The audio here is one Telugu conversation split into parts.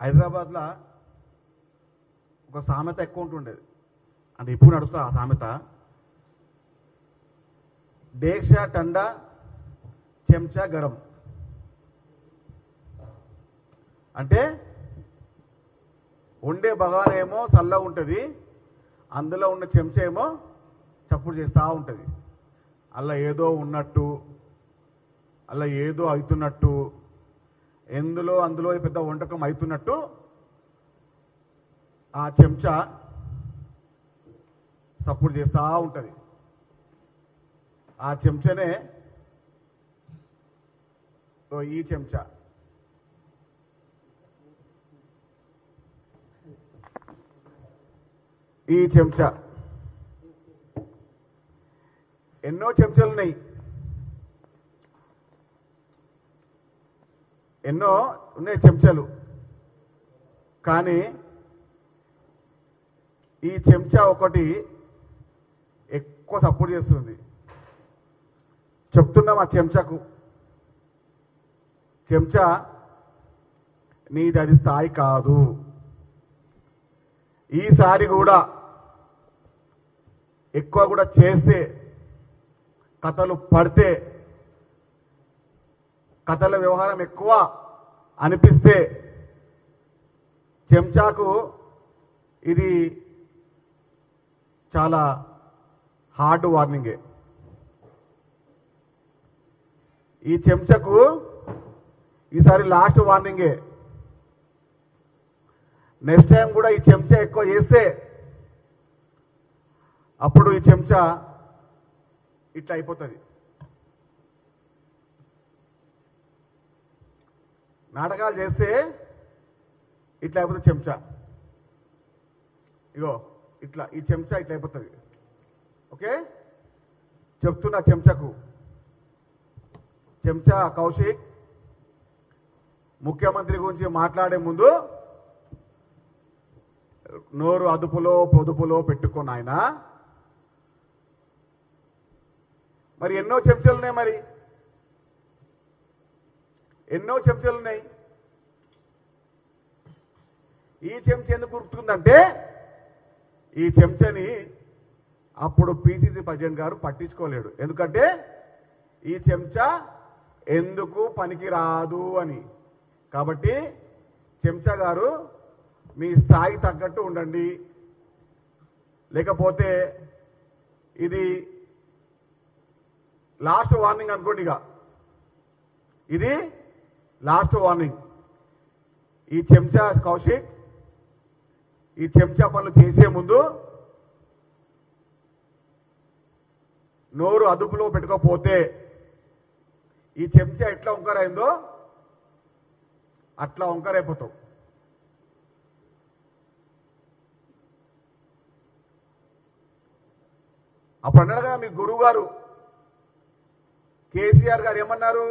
హైదరాబాద్లో ఒక సామెత ఎక్కువ ఉంటుండేది. అంటే ఇప్పుడు నడుస్తుంది ఆ సామెత డేక్ష టండా చెంచా గరం. అంటే వండే బగాన ఏమో చల్లగా ఉంటుంది అందులో ఉన్న చెంచా ఏమో చప్పుడు చేస్తూ ఉంటుంది. అలా ఏదో ఉన్నట్టు అలా ఏదో అవుతున్నట్టు ఎందులో అందులో పెద్ద వంటకం అవుతున్నట్టు ఆ చెంచా సపోర్ట్ చేస్తూ ఉంటుంది. ఆ చెంచానే ఓ ఈ చెంచా. ఈ చెంచా. ఎన్నో చెంచాలు ఉన్నాయి ఎన్నో ఉన్నాయి చెంచాలు. కానీ ఈ చెంచా ఒకటి ఎక్కువ సపోర్ట్ చేస్తుంది. చెప్తున్నాం ఆ చెంచాకు. చెంచా నీది అది స్థాయి కాదు. ఈసారి కూడా ఎక్కువ కూడా చేస్తే కథలు పడితే కథల వ్యవహారం ఎక్కువ అనిపిస్తే చెంచాకు ఇది చాలా హార్డ్ వార్నింగే. ఈ చెంచకు ఈసారి లాస్ట్ వార్నింగే. నెక్స్ట్ టైం కూడా ఈ చెంచా ఎక్కువ చేస్తే అప్పుడు ఈ చెంచా ఇట్లా అయిపోతుంది. నాటకాలు చేస్తే ఇట్లా అయిపోతుంది చెంచా. ఇగో ఇట్లా ఈ చెంచా ఇట్లా అయిపోతుంది. ఓకే? చెప్తున్నా చెంచాకు. చెంచా కౌశిక్ ముఖ్యమంత్రి గురించి మాట్లాడే ముందు నోరు అదుపులో పొదుపులో పెట్టుకున్న ఆయన మరి ఎన్నో చెంచాలు ఉన్నాయి మరి? ఎన్నో చెంచాలు ఉన్నాయి ఈ చెంచా ఎందుకు గుర్తుందంటే ఈ చెంచాని అప్పుడు పిసిసి ప్రెసిడెంట్ గారు పట్టించుకోలేడు. ఎందుకంటే ఈ చెంచా ఎందుకు పనికి రాదు అని. కాబట్టి చెంచా గారు మీ స్థాయి తగ్గట్టు ఉండండి. లేకపోతే ఇది లాస్ట్ వార్నింగ్ అనుకోండి ఇక. ఇది లాస్ట్ వార్నింగ్ ఈ చెంచా కౌశిక్ ఈ చెంచా పనులు చేసే ముందు నోరు అదుపులో పెట్టుకోపోతే ఈ చెంచా ఎట్లా వంకరైందో అట్లా వంకరైపోతావు అప్పుడు అన్నాడు కదా మీ గురువు గారు కేసీఆర్ గారు ఏమన్నారు?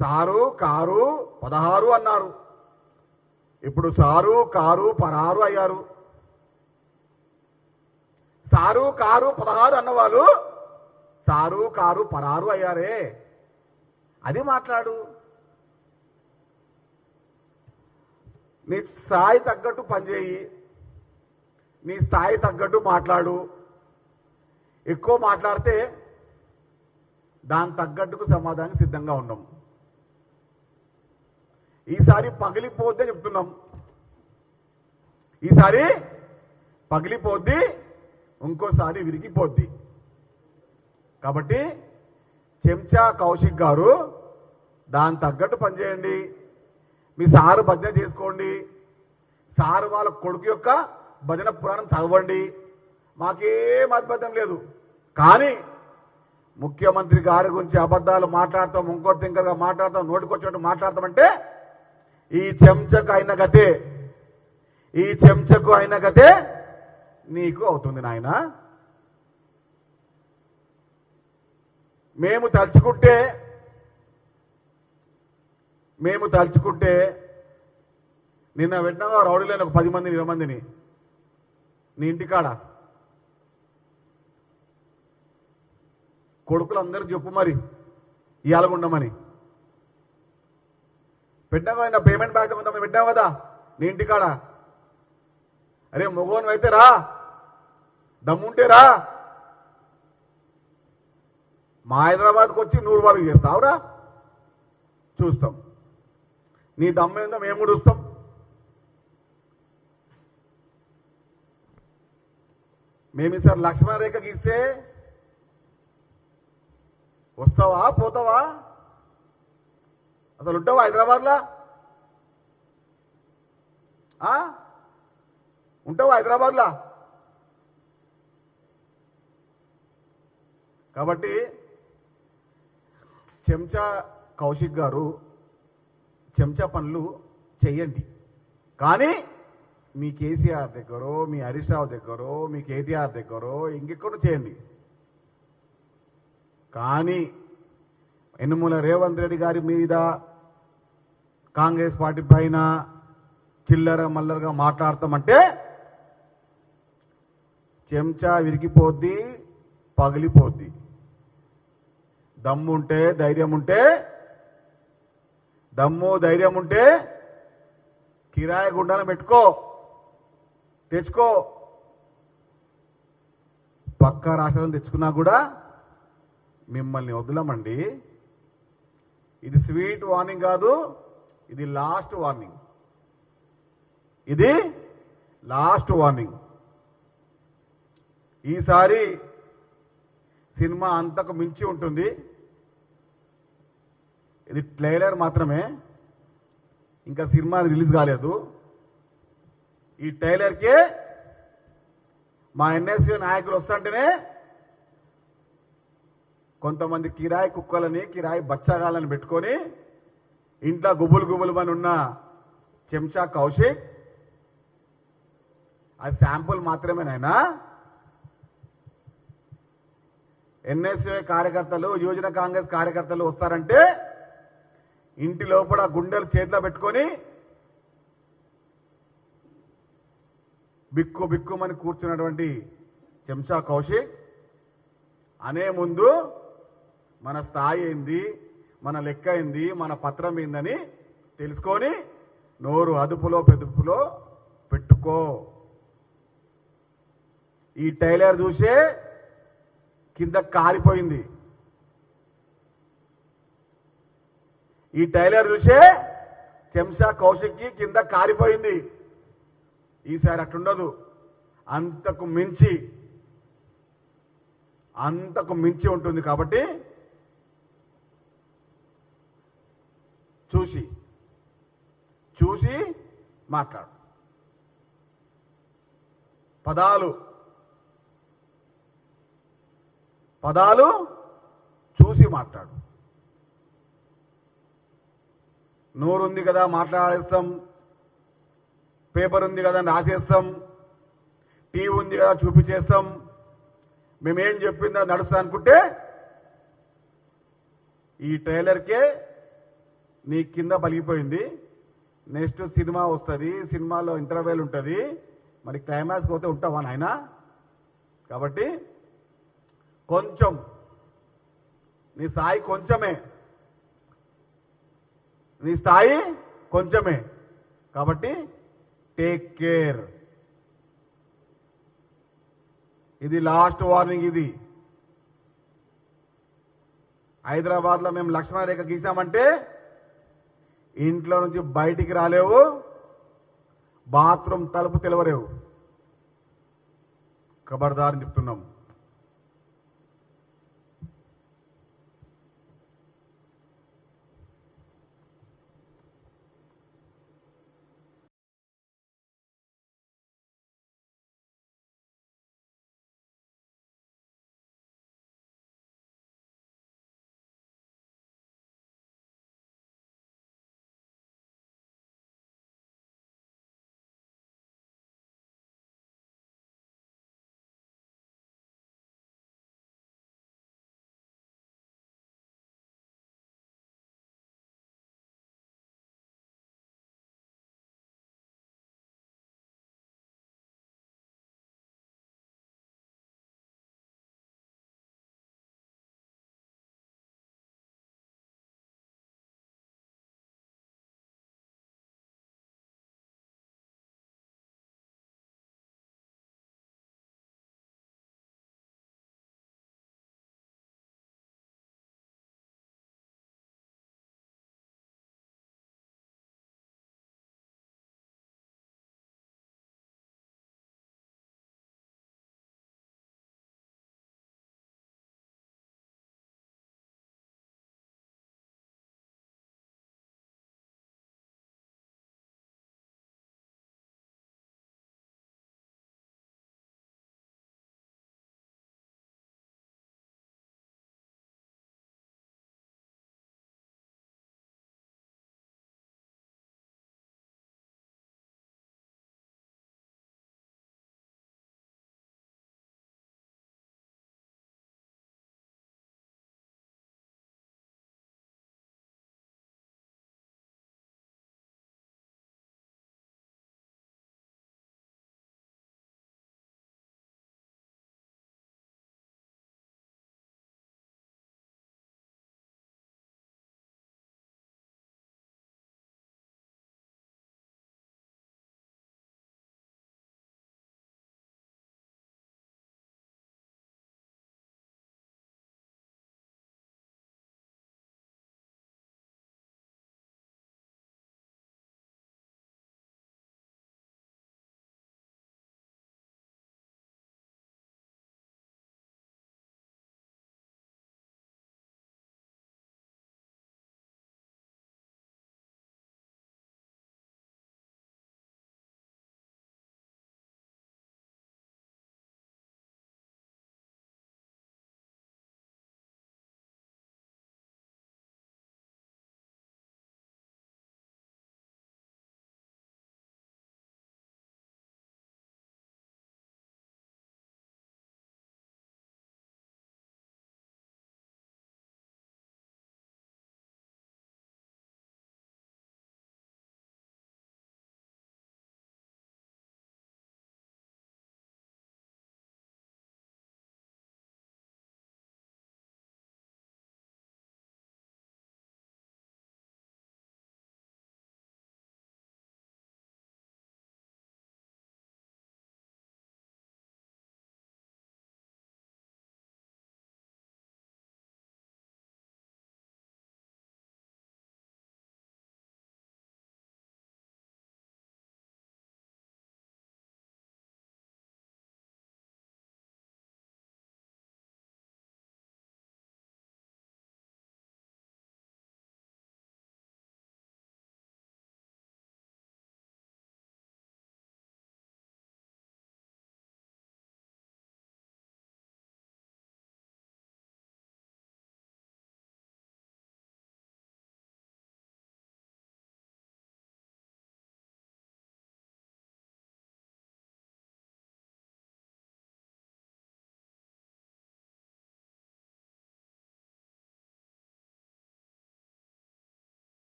సారు కారు పదహారు అన్నారు. ఇప్పుడు సారు కారు పరారు అయ్యారు. సారు కారు పదహారు అన్నవాళ్ళు సారు కారు పరారు అయ్యారే. అది మాట్లాడు. నీ స్థాయి తగ్గట్టు పనిచేయి. నీ స్థాయి తగ్గట్టు మాట్లాడు. ఎక్కువ మాట్లాడితే దాని తగ్గట్టుకు సమాధానం సిద్ధంగా ఉన్నాం ఈసారి పగిలిపోద్ది అని చెప్తున్నాం. ఈసారి పగిలిపోద్ది ఇంకోసారి విరిగిపోద్ది. కాబట్టి చెంచా కౌశిక్ గారు దాని తగ్గట్టు పనిచేయండి. మీ సారు భజన చేసుకోండి సారు వాళ్ళ కొడుకు యొక్క భజన పురాణం చదవండి. మాకేం అద్భుతం లేదు. కానీ ముఖ్యమంత్రి గారి గురించి అబద్ధాలు మాట్లాడతాం ఇంకోటి తింకర్గా మాట్లాడతాం నోటికొచ్చినట్టు మాట్లాడతామంటే ఈ చెంచకు అయిన గతే. ఈ చెంచకు అయిన గతే నీకు అవుతుంది నాయన. మేము తలుచుకుంటే మేము తలుచుకుంటే నిన్న పెట్టినా రౌడీలైన ఒక పది మందిని ఇరవై మందిని నీ ఇంటికాడ. కొడుకులు అందరూ చెప్పు మరి ఇవాళ పెట్టాం కదా నా పేమెంట్ బ్యాక్ కొంతమంది పెట్టాం కదా? నీ ఇంటికాడ అరే మగోను అయితే రా. దమ్ముంటే రా. మా హైదరాబాద్కి వచ్చి నూరు రూపాయలు చేస్తావురా చూస్తాం. నీ దమ్ము ఏందో మేము కూడా చూస్తాం. మేము ఈసారి లక్ష్మణ రేఖ గీస్తే వస్తావా పోతావా? అసలు ఉంటావా హైదరాబాద్లా? ఆ? ఉంటావా హైదరాబాద్లా? కాబట్టి చెంచా కౌశిక్ గారు చెంచా పనులు చెయ్యండి. కానీ మీ కేసీఆర్ దగ్గరో మీ హరీష్ రావు దగ్గరో మీ కేటీఆర్ దగ్గరో ఇంకెక్కడో చేయండి. కానీ ఎన్నుమూల రేవంత్ రెడ్డి గారి మీద కాంగ్రెస్ పార్టీ పైన చిల్లర మల్లరగా మాట్లాడతామంటే చెంచా విరిగిపోద్ది పగిలిపోద్ది. దమ్ముంటే ధైర్యం ఉంటే దమ్ము ధైర్యం ఉంటే కిరాయి గుండాలు పెట్టుకో తెచ్చుకో. పక్క రాష్ట్రాలను తెచ్చుకున్నా కూడా మిమ్మల్ని వదలమండి. ఇది స్వీట్ వార్నింగ్ కాదు. ఇది లాస్ట్ వార్నింగ్. ఇది లాస్ట్ వార్నింగ్. ఈసారి సినిమా అంతకు మించి ఉంటుంది. ఇది ట్రైలర్ మాత్రమే. ఇంకా సినిమా రిలీజ్ కాలేదు. ఈ ట్రైలర్కే మా ఎన్ఎస్యూ నాయకులు వస్తుంటేనే కొంతమంది కిరాయి కుక్కలని కిరాయి బచ్చగాళ్ళని పెట్టుకొని ఇంట్లో గుబులు గుబులు అని ఉన్న చెంచా కౌశిక్? అది శాంపుల్ మాత్రమేనాయనా ఎన్ఎస్ఏ కార్యకర్తలు యువజన కాంగ్రెస్ కార్యకర్తలు వస్తారంటే ఇంటి లోపల గుండెలు చేతిలో పెట్టుకొని బిక్కు బిక్కుమని కూర్చున్నటువంటి చెంచా కౌశిక్ అనే ముందు మన స్థాయి ఏంది? మన లెక్క ఏంది మన పత్రం ఏందని తెలుసుకొని నోరు అదుపులో పెదుపులో పెట్టుకో. ఈ టైలర్ చూసే కింద కారిపోయింది ఈ టైలర్ చూసే చెంచా కౌశిక్కి కింద కారిపోయింది ఈసారి అట్లుండదు. అంతకు మించి అంతకు మించి ఉంటుంది కాబట్టి చూసి చూసి మాట్లాడు. పదాలు పదాలు చూసి మాట్లాడు. నోరు ఉంది కదా మాట్లాడేస్తాం. పేపర్ ఉంది కదా రాసేస్తాం. టీవీ ఉంది కదా చూపించేస్తాం. మేమేం చెప్పిందా నడుస్తా అనుకుంటే ఈ ట్రైలర్కే నీ కింద పలిగిపోయింది. నెక్స్ట్ సినిమా వస్తుంది. సినిమాలో ఇంటర్వెల్ ఉంటుంది. మరి క్లైమాక్స్ పోతే ఉంటావా నాయన? కాబట్టి కొంచెం నీ స్థాయి కొంచెమే. నీ స్థాయి కొంచెమే. కాబట్టి టేక్ కేర్ ఇది లాస్ట్ వార్నింగ్ ఇది. హైదరాబాద్లో మేము లక్ష్మణ రేఖ గీసినామంటే ఇంట్లో నుంచి బయటికి రాలేవు. బాత్రూమ్ తలుపు తెలవరేవు కబర్దారని చెప్తున్నాం